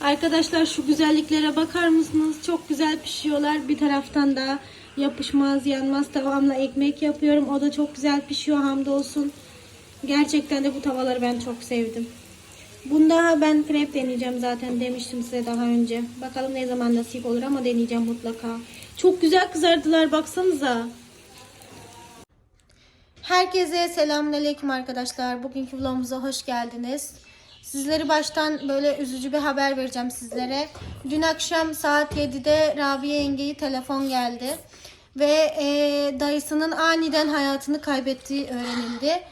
Arkadaşlar şu güzelliklere bakar mısınız? Çok güzel pişiyorlar. Bir taraftan da yapışmaz, yanmaz tavamla ekmek yapıyorum. O da çok güzel pişiyor hamdolsun. Gerçekten de bu tavaları ben çok sevdim. Bunda ben krep deneyeceğim zaten demiştim size daha önce. Bakalım ne zaman nasip olur ama deneyeceğim mutlaka. Çok güzel kızardılar baksanıza. Herkese selamünaleyküm arkadaşlar. Bugünkü vlogumuza hoş geldiniz. Sizleri baştan böyle üzücü bir haber vereceğim sizlere. Dün akşam saat 7'de Rabia yengeyi telefon geldi. Ve e, dayısının aniden hayatını kaybettiği öğrenildi.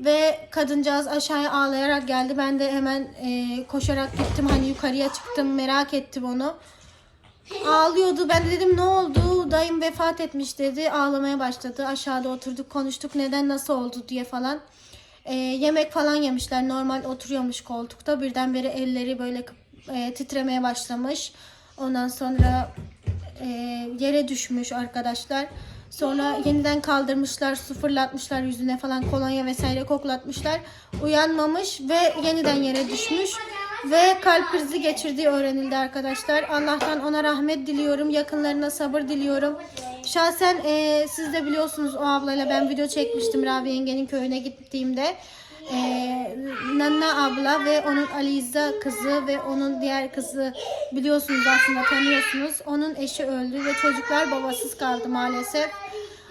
Ve kadıncağız aşağıya ağlayarak geldi. Ben de hemen e, koşarak gittim. Hani yukarıya çıktım merak ettim onu. Ağlıyordu. Ben de dedim ne oldu? Dayım vefat etmiş dedi. Ağlamaya başladı. Aşağıda oturduk konuştuk. Neden nasıl oldu diye falan. Ee, yemek falan yemişler. Normal oturuyormuş koltukta. Birdenbire elleri böyle e, titremeye başlamış. Ondan sonra e, yere düşmüş arkadaşlar. Sonra yeniden kaldırmışlar, su fırlatmışlar yüzüne falan kolonya vesaire koklatmışlar. Uyanmamış ve yeniden yere düşmüş. Ve kalp krizi geçirdiği öğrenildi arkadaşlar. Allah'tan ona rahmet diliyorum. Yakınlarına sabır diliyorum. Şahsen e, siz de biliyorsunuz o ablayla ben video çekmiştim Rabia yengenin köyüne gittiğimde. E, Nanna abla ve onun Aliza kızı ve onun diğer kızı biliyorsunuz aslında tanıyorsunuz. Onun eşi öldü ve çocuklar babasız kaldı maalesef.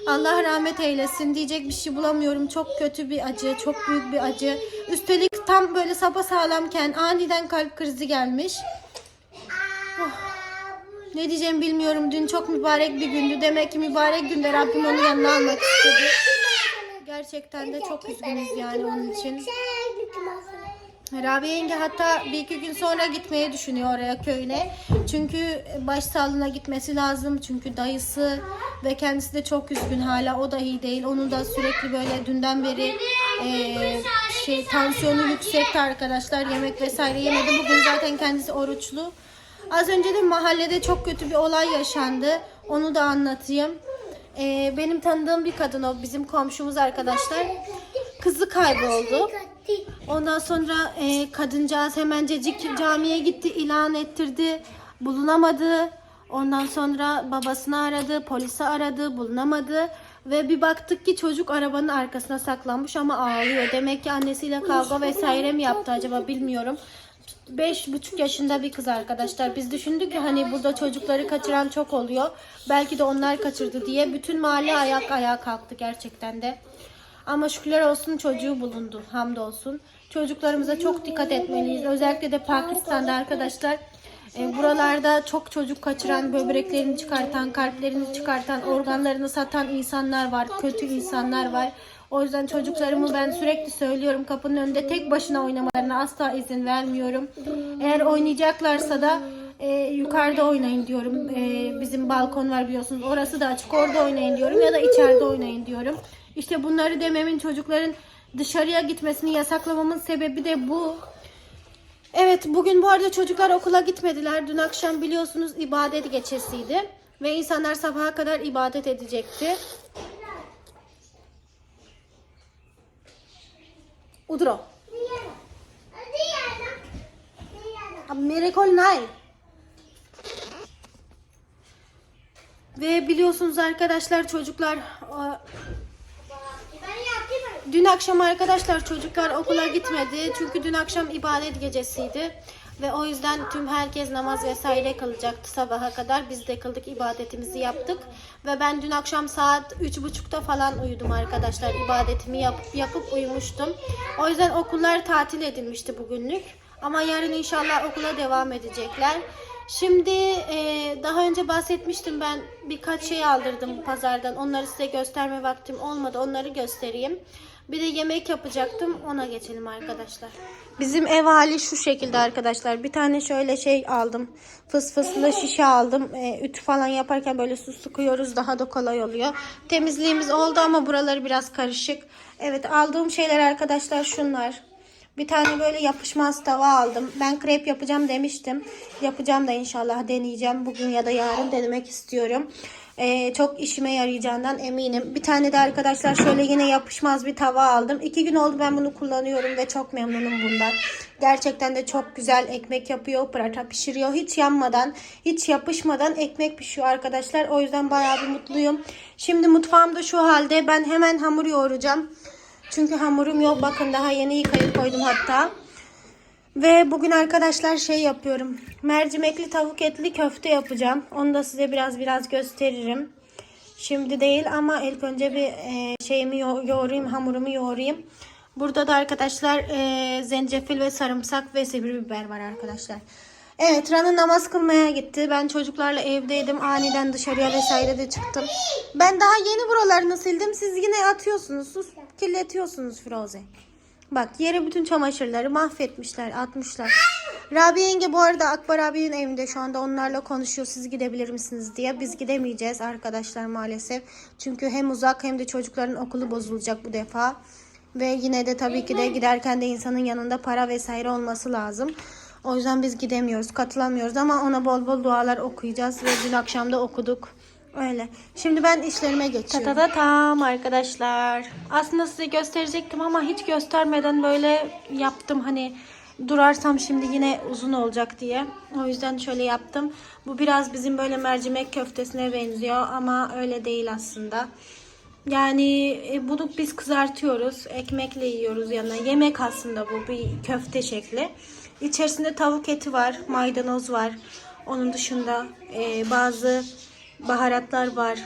Allah rahmet eylesin diyecek bir şey bulamıyorum. Çok kötü bir acı, çok büyük bir acı. Üstelik tam böyle sapa sağlamken aniden kalp krizi gelmiş. Ne diyeceğimi bilmiyorum. Dün çok mübarek bir gündü. Demek ki mübarek günde Rabbim onu yanına almak istedi. Gerçekten de çok üzgünüz yani onun için. Rabia yenge hatta bir iki gün sonra gitmeyi düşünüyor oraya köyüne. Çünkü başsağlığına gitmesi lazım. Çünkü dayısı ve kendisi de çok üzgün hala. O da iyi değil. Onun da sürekli böyle dünden beri e, şey tansiyonu yüksekti arkadaşlar. Yemek vesaire yemedi. Bugün zaten kendisi oruçlu. Az önce de mahallede çok kötü bir olay yaşandı. Onu da anlatayım. E, benim tanıdığım bir kadın o. Bizim komşumuz arkadaşlar. Kızı kayboldu. Ondan sonra e, kadıncağız hemencecik camiye gitti, ilan ettirdi. Bulunamadı. Ondan sonra babasını aradı, polisi aradı, bulunamadı. Ve bir baktık ki çocuk arabanın arkasına saklanmış ama ağlıyor. Demek ki annesiyle kavga vesaire mi yaptı acaba bilmiyorum. Beş buçuk yaşında bir kız arkadaşlar. Biz düşündük ki hani burada çocukları kaçıran çok oluyor. Belki de onlar kaçırdı diye. Bütün mahalle ayak ayağa kalktı gerçekten de. Ama şükürler olsun çocuğu bulundu. Hamdolsun. Çocuklarımıza çok dikkat etmeliyiz. Özellikle de Pakistan'da arkadaşlar e, buralarda çok çocuk kaçıran, böbreklerini çıkartan, kalplerini çıkartan, organlarını satan insanlar var. Kötü insanlar var. O yüzden çocuklarımı ben sürekli söylüyorum kapının önünde tek başına oynamalarına asla izin vermiyorum. Eğer oynayacaklarsa da e, yukarıda oynayın diyorum. E, bizim balkon var biliyorsunuz. Orası da açık. Orada oynayın diyorum ya da içeride oynayın diyorum. İşte bunları dememin çocukların dışarıya gitmesini yasaklamamın sebebi de bu. Evet bugün bu arada çocuklar okula gitmediler. Dün akşam biliyorsunuz ibadet geçesiydi. Ve insanlar sabaha kadar ibadet edecekti. Udro. Miracle Night. Ve biliyorsunuz arkadaşlar çocuklar Dün akşam arkadaşlar çocuklar okula gitmedi. Çünkü dün akşam ibadet gecesiydi. Ve o yüzden tüm herkes namaz vesaire kılacaktı sabaha kadar. Biz de kıldık ibadetimizi yaptık. Ve ben dün akşam saat 3.30'da falan uyudum arkadaşlar. İbadetimi yap, yapıp uyumuştum. O yüzden okullar tatil edilmişti bugünlük. Ama yarın inşallah okula devam edecekler. Şimdi e, daha önce bahsetmiştim ben birkaç şey aldırdım pazardan. Onları size gösterme vaktim olmadı. Onları göstereyim. Bir de yemek yapacaktım. Ona geçelim arkadaşlar. Bizim ev hali şu şekilde arkadaşlar. Bir tane şöyle şey aldım. Fıs fıslı şişe aldım. E, ütü falan yaparken böyle su sıkıyoruz. Daha da kolay oluyor. Temizliğimiz oldu ama buraları biraz karışık. Evet aldığım şeyler arkadaşlar şunlar. Bir tane böyle yapışmaz tava aldım. Ben krep yapacağım demiştim. Yapacağım da inşallah deneyeceğim. Bugün ya da yarın denemek istiyorum. Ee, çok işime yarayacağından eminim. Bir tane de arkadaşlar şöyle yine yapışmaz bir tava aldım. İki gün oldu ben bunu kullanıyorum ve çok memnunum bundan. Gerçekten de çok güzel ekmek yapıyor. Pırata pişiriyor. Hiç yanmadan, hiç yapışmadan ekmek pişiyor arkadaşlar. O yüzden bayağı bir mutluyum. Şimdi mutfağımda şu halde. Ben hemen hamur yoğuracağım. Çünkü hamurum yok. Bakın daha yeni yıkayıp koydum hatta. Ve bugün arkadaşlar şey yapıyorum. Mercimekli tavuk etli köfte yapacağım. Onu da size biraz biraz gösteririm. Şimdi değil ama ilk önce bir e, şeyimi yo- yoğurayım, hamurumu yoğurayım. Burada da arkadaşlar e, zencefil ve sarımsak ve sivri biber var arkadaşlar. Evet Rana namaz kılmaya gitti. Ben çocuklarla evdeydim. Aniden dışarıya vesaire de çıktım. Ben daha yeni buralarını sildim. Siz yine atıyorsunuz. Sus, kirletiyorsunuz Firoze. Bak yere bütün çamaşırları mahvetmişler, atmışlar. Rabia yenge bu arada Akbar abinin evinde şu anda onlarla konuşuyor. Siz gidebilir misiniz diye. Biz gidemeyeceğiz arkadaşlar maalesef. Çünkü hem uzak hem de çocukların okulu bozulacak bu defa. Ve yine de tabii ki de giderken de insanın yanında para vesaire olması lazım. O yüzden biz gidemiyoruz, katılamıyoruz ama ona bol bol dualar okuyacağız ve dün akşam da okuduk. Öyle. Şimdi ben işlerime geçiyorum. Ta tam arkadaşlar. Aslında size gösterecektim ama hiç göstermeden böyle yaptım. Hani durarsam şimdi yine uzun olacak diye. O yüzden şöyle yaptım. Bu biraz bizim böyle mercimek köftesine benziyor ama öyle değil aslında. Yani e, bunu biz kızartıyoruz. Ekmekle yiyoruz yanına. Yemek aslında bu bir köfte şekli. İçerisinde tavuk eti var, maydanoz var. Onun dışında e, bazı baharatlar var.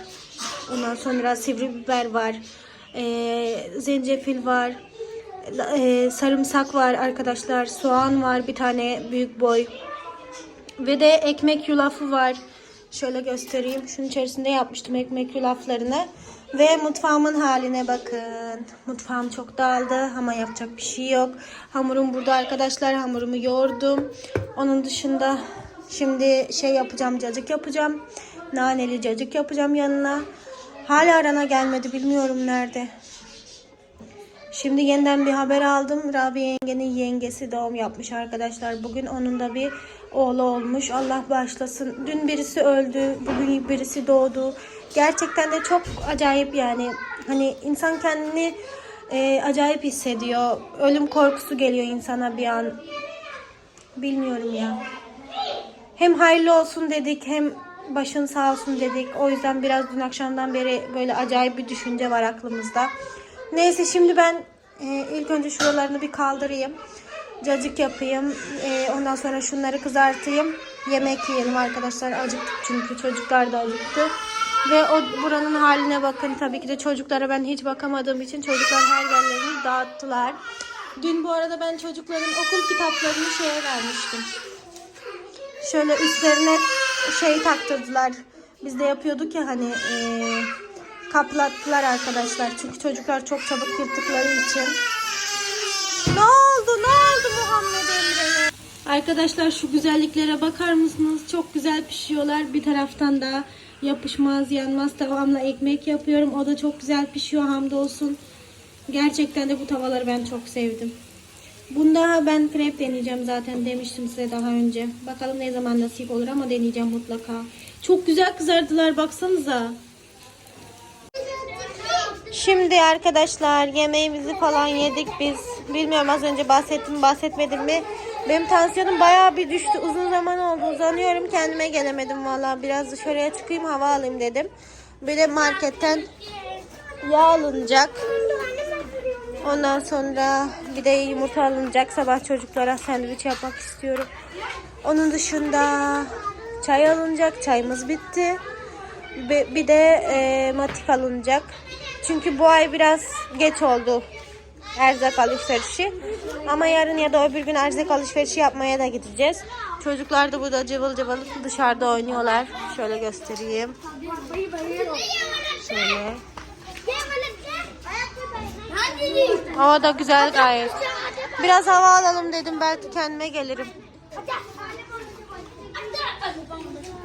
Ondan sonra sivri biber var. E, zencefil var. E, sarımsak var arkadaşlar. Soğan var bir tane büyük boy. Ve de ekmek yulafı var. Şöyle göstereyim. Şunun içerisinde yapmıştım ekmek yulaflarını. Ve mutfağımın haline bakın. Mutfağım çok dağıldı ama yapacak bir şey yok. Hamurum burada arkadaşlar. Hamurumu yoğurdum. Onun dışında şimdi şey yapacağım. Cacık yapacağım. Naneli cacık yapacağım yanına. Hala arana gelmedi. Bilmiyorum nerede. Şimdi yeniden bir haber aldım. Rabia yengenin yengesi doğum yapmış arkadaşlar. Bugün onun da bir oğlu olmuş. Allah bağışlasın. Dün birisi öldü. Bugün birisi doğdu. Gerçekten de çok acayip yani. Hani insan kendini e, acayip hissediyor. Ölüm korkusu geliyor insana bir an. Bilmiyorum ya. Hem hayırlı olsun dedik hem başın sağ olsun dedik. O yüzden biraz dün akşamdan beri böyle acayip bir düşünce var aklımızda. Neyse şimdi ben e, ilk önce şuralarını bir kaldırayım. Cacık yapayım. E, ondan sonra şunları kızartayım. Yemek yiyelim arkadaşlar. Acıktık çünkü çocuklar da acıktı. Ve o buranın haline bakın. Tabii ki de çocuklara ben hiç bakamadığım için çocuklar her yerlerini dağıttılar. Dün bu arada ben çocukların okul kitaplarını şeye vermiştim. Şöyle üstlerine şey taktırdılar. Biz de yapıyorduk ya hani e, kaplattılar arkadaşlar. Çünkü çocuklar çok çabuk yırttıkları için. Ne oldu? Ne oldu Muhammed Emre'ye? Arkadaşlar şu güzelliklere bakar mısınız? Çok güzel pişiyorlar. Bir taraftan da yapışmaz, yanmaz tavamla ekmek yapıyorum. O da çok güzel pişiyor hamdolsun. Gerçekten de bu tavaları ben çok sevdim. Bunda ben krep deneyeceğim zaten demiştim size daha önce. Bakalım ne zaman nasip olur ama deneyeceğim mutlaka. Çok güzel kızardılar baksanıza. Şimdi arkadaşlar yemeğimizi falan yedik biz. Bilmiyorum az önce bahsettim bahsetmedim mi. Benim tansiyonum bayağı bir düştü. Uzun zaman oldu uzanıyorum kendime gelemedim valla. Biraz dışarıya çıkayım hava alayım dedim. Bir de marketten yağ alınacak. Ondan sonra bir de yumurta alınacak. Sabah çocuklara sandviç yapmak istiyorum. Onun dışında çay alınacak. Çayımız bitti. Bi- Bir de e, matik alınacak. Çünkü bu ay biraz geç oldu erzak alışverişi. Ama yarın ya da öbür gün erzak alışverişi yapmaya da gideceğiz. Çocuklar da burada cıvıl cıvıl dışarıda oynuyorlar. Şöyle göstereyim. Şöyle. Hava da güzel gayet. Biraz hava alalım dedim belki kendime gelirim.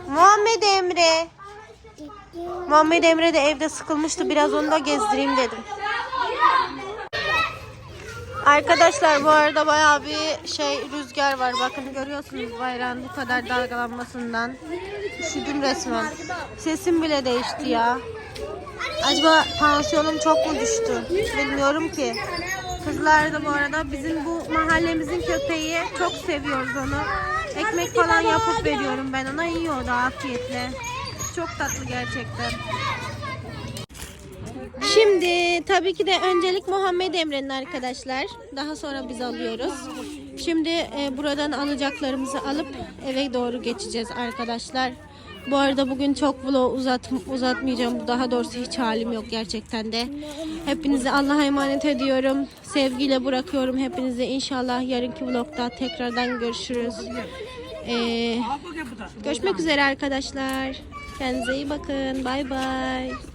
Muhammed Emre. Muhammed Emre de evde sıkılmıştı. Biraz onu da gezdireyim dedim. Arkadaşlar bu arada bayağı bir şey rüzgar var. Bakın görüyorsunuz bayrağın bu kadar dalgalanmasından. Üşüdüm resmen. Sesim bile değişti ya. Acaba tansiyonum çok mu düştü? Bilmiyorum ki. Kızlar da bu arada bizim bu mahallemizin köpeği çok seviyoruz onu. Ekmek falan yapıp veriyorum ben ona yiyor da afiyetle. Çok tatlı gerçekten. Şimdi tabii ki de öncelik Muhammed Emre'nin arkadaşlar. Daha sonra biz alıyoruz. Şimdi e, buradan alacaklarımızı alıp eve doğru geçeceğiz arkadaşlar. Bu arada bugün çok vlog uzat, uzatmayacağım. Daha doğrusu hiç halim yok gerçekten de. Hepinizi Allah'a emanet ediyorum. Sevgiyle bırakıyorum hepinizi. İnşallah yarınki vlogda tekrardan görüşürüz. Ee, görüşmek üzere arkadaşlar. Kendinize iyi bakın. Bay bay.